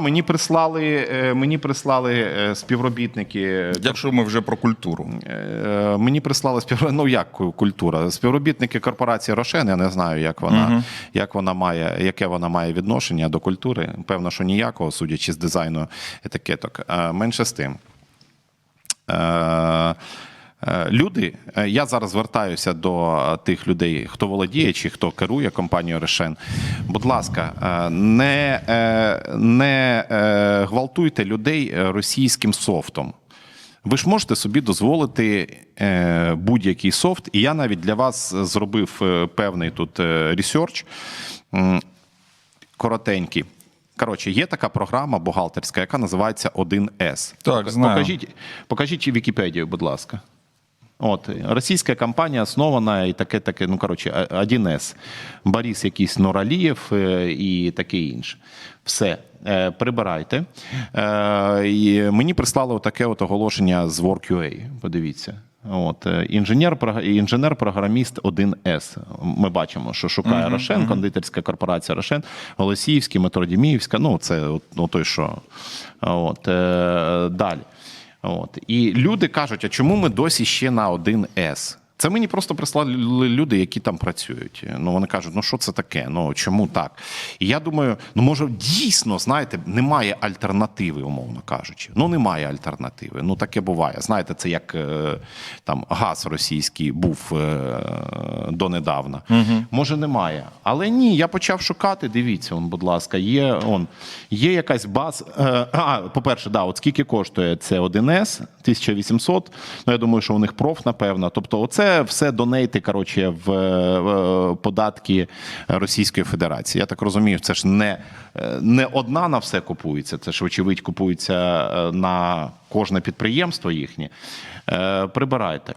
Мені прислали, е, мені прислали е, співробітники. Якщо ми вже про культуру. е, Мені прислали спів... ну як культура. Співробітники корпорації Рошен. Я не знаю, як вона, як вона має, яке вона має відношення до культури. Певно, що ніякого, судячи з дизайну етикеток. Е, Менше з тим. Е, Люди, е, я зараз звертаюся до е, тих людей, хто володіє чи хто керує компанією Решен. Будь ласка, не, не гвалтуйте людей російським софтом. Ви ж можете собі дозволити будь-який софт, і я навіть для вас зробив певний тут ресерч. Коротенький. Коротше, є така програма бухгалтерська, яка називається 1С. Так, знаю. Покажіть, покажіть Вікіпедію, будь ласка. От, російська компанія основана і таке, таке, ну коротше, 1С. Борис якийсь Нуралієв е, і таке інше. Все, е, прибирайте. Е, і мені прислали таке от оголошення з WorkUA. Подивіться. От, інженер, прог- інженер-програміст 1С. Ми бачимо, що шукає Рошен, кондитерська корпорація Рошен, Голосіївський, Метродіміївська. Ну, це от, ну, той, що. От, далі. От. І люди кажуть, а чому ми досі ще на 1С? Це мені просто прислали люди, які там працюють. Ну вони кажуть, ну що це таке? Ну чому так? І я думаю, ну може дійсно, знаєте, немає альтернативи, умовно кажучи. Ну немає альтернативи. Ну таке буває. Знаєте, це як е, там газ російський був е, донедавна. Може, немає. Але ні, я почав шукати. Дивіться, он, будь ласка, є он, є якась база. Е, а, по-перше, да, от скільки коштує це 1С, 1800. Ну, я думаю, що у них проф, напевно. Тобто, оце все донейти, коротше, в, е, податки Російської Федерації. Я так розумію, це ж не, е, не одна на все купується. Це ж, вочевидь, купується е, на кожне підприємство їхнє. Е, Прибирайте.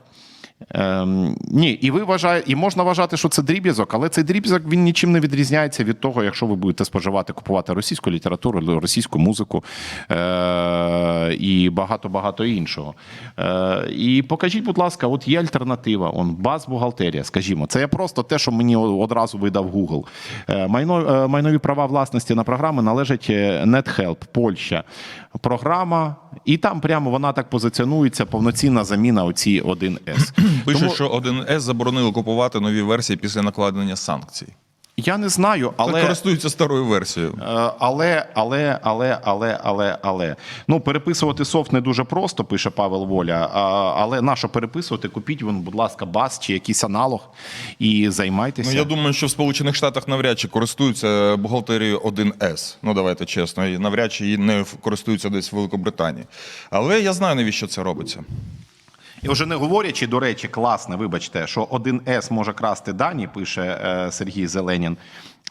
Ем, ні, і ви вважаєте, і можна вважати, що це дріб'язок, але цей дріб'язок він нічим не відрізняється від того, якщо ви будете споживати, купувати російську літературу, російську музику е- і багато-багато іншого. Е- і покажіть, будь ласка, от є альтернатива. Он баз бухгалтерія, скажімо. Це я просто те, що мені одразу видав Google. Е- майно, е- майнові права власності на програми належать е, NetHelp, Польща. Програма, і там прямо вона так позиціонується, повноцінна заміна оці 1С. Пише, Тому- що 1С заборонили купувати нові версії після накладення санкцій. Я не знаю, Але... користуються старою версією. Е, Але, але, але, але, але, але. Ну, переписувати софт не дуже просто, пише Павел Воля. Але на що переписувати? Купіть вон, будь ласка, бас чи якийсь аналог і займайтеся. Ну, я думаю, що в Сполучених Штатах навряд чи користуються бухгалтерією 1С. Ну, давайте чесно, і навряд чи її не користуються десь в Великобританії. Але я знаю, навіщо це робиться. І вже не говорячи, до речі, класне, вибачте, що 1С може красти дані, пише е, Сергій Зеленін,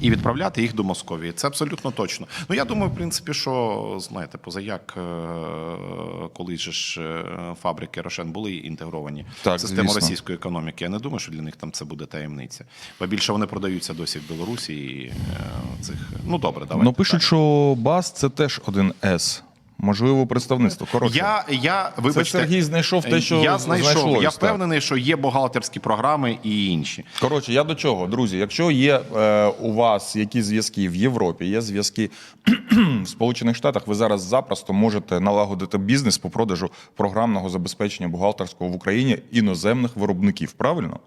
і відправляти їх до Московії. Це абсолютно точно. Ну я думаю, в принципі, що знаєте, позаяк, е, коли ж е, фабрики Рошен були інтегровані Так, в систему звісно. російської економіки. Я не думаю, що для них там це буде таємниця. Бо більше вони продаються досі в Білорусі і цих. Ну добре, давайте. ну, пишуть, що БАС це теж 1С. Можливо, представництво. Коротше. Я, я вибачте, Сергій знайшов те, що я знайшов. знайшлось, я так. впевнений, що є бухгалтерські програми і інші. Коротше, я до чого, друзі, якщо є е, у вас якісь зв'язки в Європі, є зв'язки в Сполучених Штатах, ви зараз запросто можете налагодити бізнес по продажу програмного забезпечення бухгалтерського в Україні іноземних виробників. Правильно?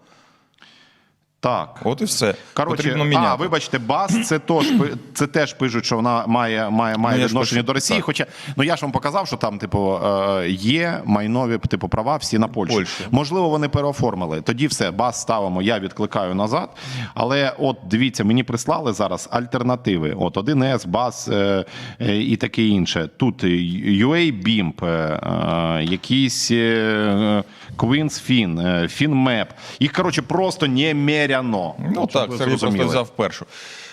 Так. От і все. Коротше, Потрібно міняти. а, вибачте, БАС це теж, це теж пишуть, що вона має, має, має Ну, відношення до Росії. так. Хоча ну я ж вам показав, що там, типу, е, є майнові типу права всі на Польщу. Польщі. Можливо, вони переоформили. Тоді все, БАС ставимо, я відкликаю назад. Але от дивіться, мені прислали зараз альтернативи. От 1С, БАС е, е, і таке інше. Тут е, UA BIMP, е, е, якийсь е, Queens Fin, е, FinMap. Їх, коротше, просто немеряно. Ну От, так, це Сергій просто взяв першу.